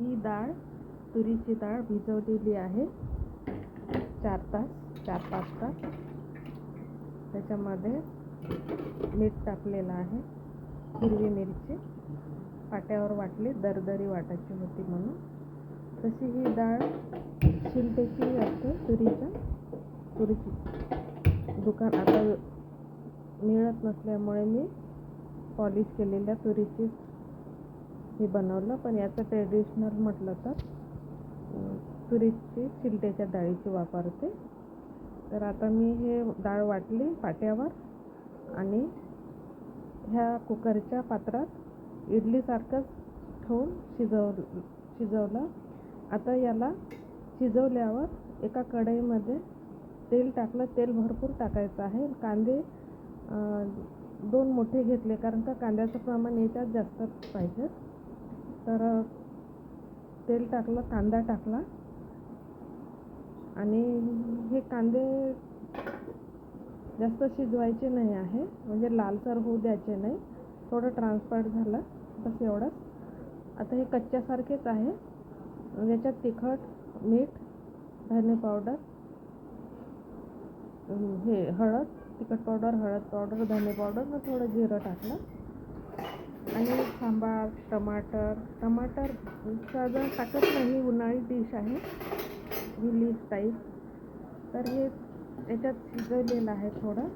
ही डाळ तुरीची डाळ भिजवलेली आहे. चार तास चार पाच तास. त्याच्यामध्ये मीठ टाकलेलं आहे. हिरवी मिरची. पाट्यावर वाटली दरदरी वाटायची होती म्हणून. तशी ही डाळ शिलटेची असते तुरीच्या. तुरीची. दुकान आता मिळत नसल्यामुळे मी पॉलिश केलेल्या तुरीची हे बनवलं. पण याचं ट्रेडिशनल म्हटलं तर तुरीची शिलटेच्या डाळीची वापरते. तर आता मी हे डाळ वाटली पाट्यावर आणि ह्या कुकरच्या पात्रात इडलीसारखंच ठेवून शिजव शिजवलं. आता याला शिजवल्यावर एका कढईमध्ये तेल टाकलं. तेल भरपूर टाकायचं आहे. कांदे दोन मोठे घेतले कारण का कांद्याचं प्रमाण याच्यात जास्त पाहिजे. तर तेल टाकलं कांदा टाकला. आणि हे कांदे जास्त शिजवायचे नाही आहे. म्हणजे लालसर होऊ द्यायचे नाही. थोडं ट्रान्सपर्ट झालं बस एवढंच. आता हे कच्च्यासारखेच आहे. म्हणजे याच्यात तिखट मीठ धने पावडर हे हळद तिखट पावडर हळद पावडर धने पावडर व थोडं जिरं टाकलं. आणि सांबार टमाटर टमाटर जर टाकत नाही उन्हाळी डिश आहे रिलीज टाईप तर हे त्याच्यात शिजवलेलं आहे थोडं.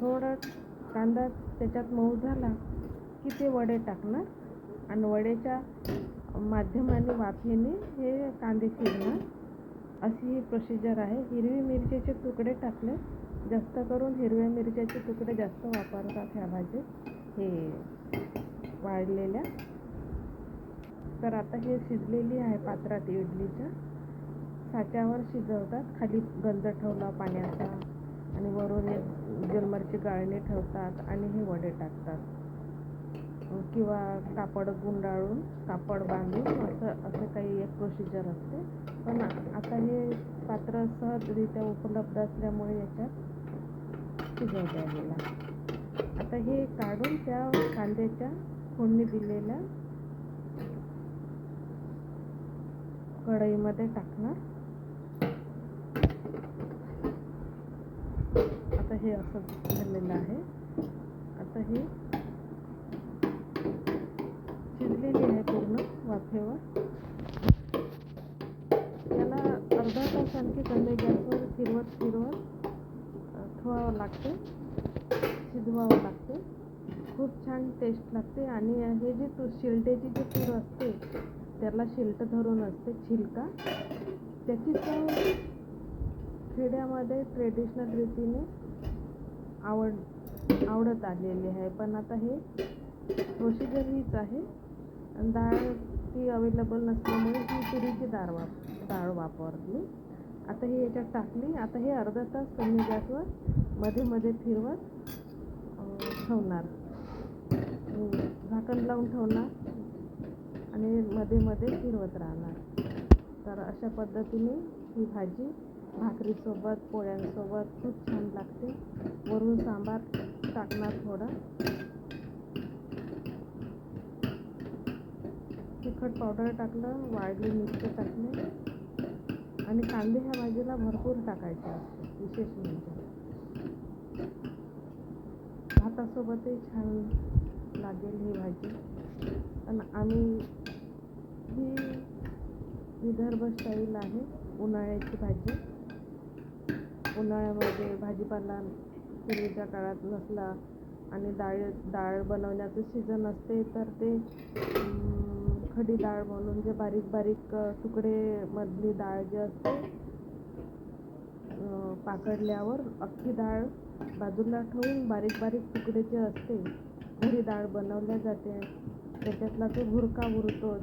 थोडं कांदा त्याच्यात मऊ झाला की ते वडे टाकणार. आणि वडेच्या माध्यमाने वाफेने हे कांदे शिजणार. अशी ही प्रोसिजर आहे. हिरवी मिरचीचे तुकडे टाकले. जास्त करून हिरव्या मिरच्याचे तुकडे जास्त वापरतात ह्या भाजीत हे वाळलेल्या. तर आता हे शिजलेली आहे पात्रात इडलीच्या. साच्यावर शिजवतात. खाली गंज ठेवला पाण्याचा. आणि वरून एक जलमरची गाळणी ठेवतात. आणि हे वडे टाकतात. किंवा कापड गुंडाळून कापड बांधून असं असं काही एक प्रोसिजर असते. पण आता हे पात्र सहजरित्या उपलब्ध असल्यामुळे याच्यात शिजवल्या गेला आता हे काढून त्या कांद्याच्या फोडणी दिलेल्या कढईमध्ये टाकणार. आता हे असं झालेलं आहे. आता हे शिजलेली आहे पूर्ण वाफेवर. त्याला अर्धा तास आणखी कमी गॅसवर फिरवत फिरवत ठेवावं लागते शिजवावं लागते. खूप छान टेस्ट लागते आणि हे जे तू शिलटेची जी तूर असते त्याला शिलटं धरून असते छिलका. त्याची चव खेड्यामध्ये ट्रेडिशनल रीतीने आवड आवडत आलेली आहे. पण आता हे प्रोसिजर हीच आहे. डाळ ती अवेलेबल नसल्यामुळे ती तुरीची डाळ वाप डाळ वापरली. आता हे याच्यात टाकली. आता हे अर्धा तास कमी गॅसवर मध्ये मध्ये फिरवत ठेवणार. हो, झाकण लावून ठेवणार आणि मध्ये मध्ये फिरवत राहणार. तर अशा पद्धतीने ही भाजी भाकरीसोबत पोळ्यांसोबत खूप छान लागते. वरून सांबार टाकणार थोडा. तिखट पावडर टाकलं वाळली मिरची टाकली आणि कांदे ह्या भाजीला भरपूर टाकायचे असते विशेष म्हणजे. भातासोबतही छान लागेल ही भाजी. आणि आम्ही ही विदर्भ स्टाईल आहे उन्हाळ्याची भाजी. उन्हाळ्यामध्ये भाजीपाला पूर्वीच्या काळात नसला आणि डाळ डाळ बनवण्याचं सीझन असते तर ते खडी डाळ म्हणून जे बारीक बारीक तुकडे मधली डाळ जे असते पाकडल्यावर अख्खी डाळ बाजूला ठेवून बारीक बारीक तुकडे जे असते घरी डाळ बनवल्या जाते. त्याच्यातला जो भुरका उरतो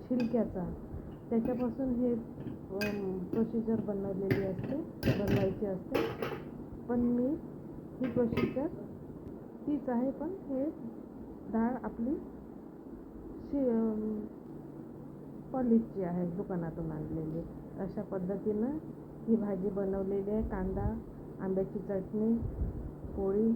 शिलक्याचा त्याच्यापासून हे प्रोसिजर बनवलेली असते बनवायची असते. पण मी ही प्रोसिजर तीच आहे पण हे डाळ आपली शि पॉलिशची आहे दुकानातून आणलेली. अशा पद्धतीनं ही भाजी बनवलेली आहे. कांदा आंब्याची चटणी पोळी